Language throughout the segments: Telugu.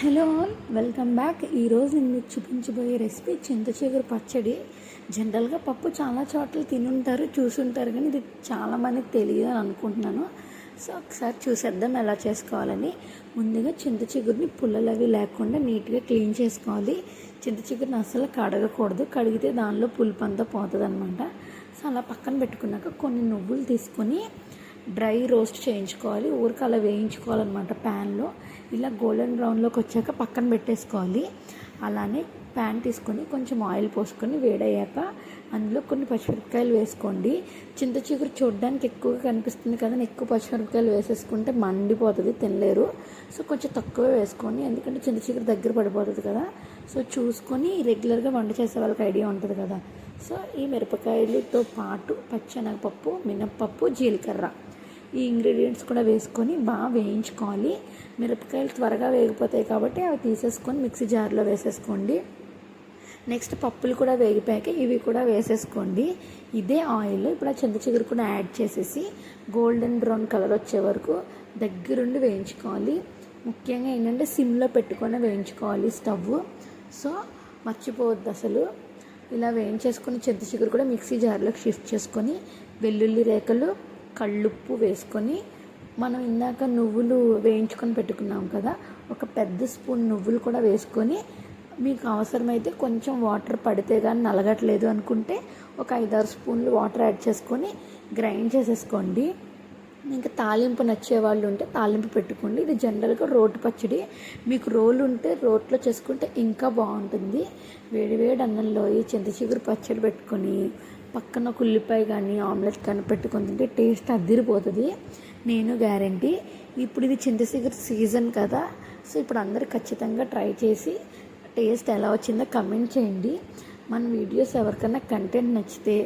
Hello all welcome back. ఈరోజు నేను మీకు చూపించబోయే రెసిపీ చింతచిగురు పచ్చడి. జనరల్గా పప్పు చాలా చోట్ల తినుంటారు చూసుంటారు కానీ ఇది చాలామందికి తెలియదు అని అనుకుంటున్నాను. సో ఒకసారి చూసేద్దాం ఎలా చేసుకోవాలని. ముందుగా చింత చిగురిని పుల్లలు అవి లేకుండా నీట్గా క్లీన్ చేసుకోవాలి. చింత చిగురిని అసలు కడగకూడదు. కడిగితే దానిలో పులుపు అంతా పోతుంది అనమాట సో అలా పక్కన పెట్టుకున్నాక కొన్ని నువ్వులు తీసుకొని డ్రై రోస్ట్ చేయించుకోవాలి. ఊరికి అలా వేయించుకోవాలన్నమాట ప్యాన్లో. ఇలా గోల్డెన్ బ్రౌన్లోకి వచ్చాక పక్కన పెట్టేసుకోవాలి. అలానే ప్యాన్ తీసుకొని కొంచెం ఆయిల్ పోసుకొని వేడయ్యాక అందులో కొన్ని పచ్చిమిరపకాయలు వేసుకోండి. చింత చిగురు చూడడానికి ఎక్కువగా కనిపిస్తుంది కదా ఎక్కువ పచ్చిమిరపకాయలు వేసేసుకుంటే మండిపోతుంది తినలేరు. సో కొంచెం తక్కువ వేసుకోండి. ఎందుకంటే చింత చిగురు దగ్గర పడిపోతుంది కదా. సో చూసుకొని రెగ్యులర్గా వంట చేసే వాళ్ళకి ఐడియా ఉంటుంది కదా. సో ఈ మిరపకాయలతో పాటు పచ్చెనగపప్పు మినప్పప్పు జీలకర్ర. ఈ ఇంగ్రీడియంట్స్ కూడా వేసుకొని బాగా వేయించుకోవాలి. మిరపకాయలు త్వరగా వేగిపోతాయి కాబట్టి అవి తీసేసుకొని మిక్సీ జార్లో వేసేసుకోండి. నెక్స్ట్ పప్పులు కూడా వేగిపోయాక ఇవి కూడా వేసేసుకోండి. ఇదే ఆయిల్ ఇప్పుడు ఆ చింత చిగురు కూడా యాడ్ చేసేసి గోల్డెన్ బ్రౌన్ కలర్ వచ్చే వరకు దగ్గరుండి వేయించుకోవాలి. ముఖ్యంగా ఏంటంటే సిమ్లో పెట్టుకొని వేయించుకోవాలి స్టవ్. సో మర్చిపోవద్దు అసలు. ఇలా వేయించేసుకుని చింత చిగురు కూడా మిక్సీ జార్లోకి షిఫ్ట్ చేసుకొని వెల్లుల్లి రేఖలు కళ్ళుప్పు వేసుకొని మనం ఇందాక నువ్వులు వేయించుకొని పెట్టుకున్నాం కదా ఒక పెద్ద స్పూన్ నువ్వులు కూడా వేసుకొని మీకు అవసరమైతే కొంచెం వాటర్ పడితే కానీ నలగట్లేదు అనుకుంటే ఒక ఐదారు స్పూన్లు వాటర్ యాడ్ చేసుకొని గ్రైండ్ చేసేసుకోండి. ఇంకా తాలింపు నచ్చే వాళ్ళు ఉంటే తాలింపు పెట్టుకోండి. ఇది జనరల్గా రోటి పచ్చడి. మీకు రోలు ఉంటే రోట్లో చేసుకుంటే ఇంకా బాగుంటుంది. వేడివేడి అన్నంలో ఈ చింత చిగురు పచ్చడి పెట్టుకొని పక్కన ఒక ఉల్లిపాయ కానీ ఆమ్లెట్ కానీ పెట్టుకొని తింటే టేస్ట్ అదిరిపోతుంది. నేను గ్యారంటీ. ఇప్పుడు ఇది చింతసిగురు సీజన్ కదా సో ఇప్పుడు అందరు ఖచ్చితంగా ట్రై చేసి టేస్ట్ ఎలా వచ్చిందో కమెంట్ చేయండి. మన వీడియోస్ ఎవరికైనా కంటెంట్ నచ్చితే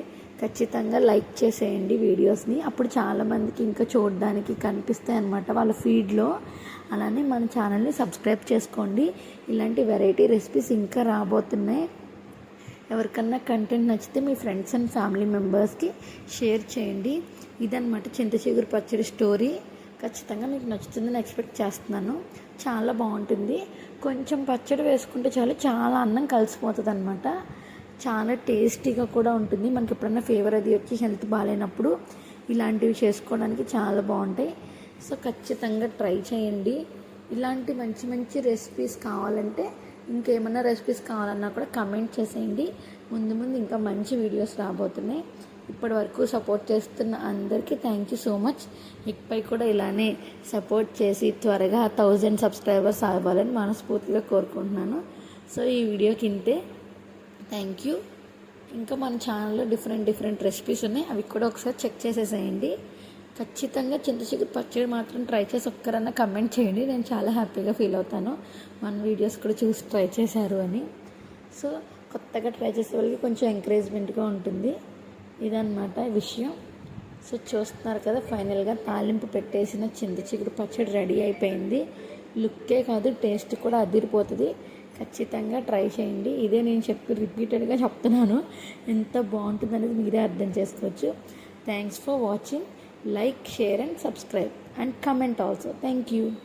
ఖచ్చితంగా లైక్ చేసేయండి వీడియోస్ని. అప్పుడు చాలామందికి ఇంకా చూడడానికి కనిపిస్తాయి అన్నమాట వాళ్ళ ఫీడ్లో. అలానే మన ఛానల్ని సబ్స్క్రైబ్ చేసుకోండి. ఇలాంటి వెరైటీ రెసిపీస్ ఇంకా రాబోతున్నాయి. ఎవరికన్నా కంటెంట్ నచ్చితే మీ ఫ్రెండ్స్ అండ్ ఫ్యామిలీ మెంబర్స్కి షేర్ చేయండి. ఇదనమాట చింత చిగురు పచ్చడి స్టోరీ ఖచ్చితంగా మీకు నచ్చుతుందని ఎక్స్పెక్ట్ చేస్తున్నాను. చాలా బాగుంటుంది. కొంచెం పచ్చడి వేసుకుంటే చాలు చాలా అన్నం కలిసిపోతుంది అనమాట చాలా టేస్టీగా కూడా ఉంటుంది. మనకి ఎప్పుడన్నా ఫీవర్ అది వచ్చి హెల్త్ బాగాలేనప్పుడు ఇలాంటివి చేసుకోవడానికి చాలా బాగుంటాయి. సో ఖచ్చితంగా ట్రై చేయండి. ఇలాంటి మంచి మంచి రెసిపీస్ కావాలంటే ఇంకేమైనా రెసిపీస్ కావాలన్నా కూడా కమెంట్ చేసేయండి. ముందు ముందు ఇంకా మంచి వీడియోస్ రాబోతున్నాయి. ఇప్పటి వరకు సపోర్ట్ చేస్తున్న అందరికీ థ్యాంక్ యూ సో మచ్ ఇకపై కూడా ఇలానే సపోర్ట్ చేసి త్వరగా థౌజండ్ సబ్స్క్రైబర్స్ అవ్వాలని మనస్ఫూర్తిగా కోరుకుంటున్నాను. సో ఈ వీడియోకి ఇంతే. థ్యాంక్ యూ ఇంకా మన ఛానల్లో డిఫరెంట్ డిఫరెంట్ రెసిపీస్ ఉన్నాయి. అవి కూడా ఒకసారి చెక్ చేసేసేయండి. ఖచ్చితంగా చింతచిగురు పచ్చడి మాత్రం ట్రై చేసి ఒక్కరన్నా కమెంట్ చేయండి. నేను చాలా హ్యాపీగా ఫీల్ అవుతాను. మన వీడియోస్ కూడా చూసి ట్రై చేశారు అని. సో కొత్తగా ట్రై చేసే వాళ్ళకి కొంచెం ఎంకరేజ్మెంట్గా ఉంటుంది. ఇదన్నమాట విషయం. సో చూస్తున్నారు కదా ఫైనల్గా తాలింపు పెట్టేసిన చింత పచ్చడి రెడీ అయిపోయింది. లుక్కే కాదు టేస్ట్ కూడా అదిరిపోతుంది. ఖచ్చితంగా ట్రై చేయండి. ఇదే నేను చెప్పి రిపీటెడ్గా చెప్తున్నాను. ఎంత బాగుంటుంది అనేది మీరే అర్థం చేసుకోవచ్చు. Thanks for watching like share and subscribe. And comment also. Thank you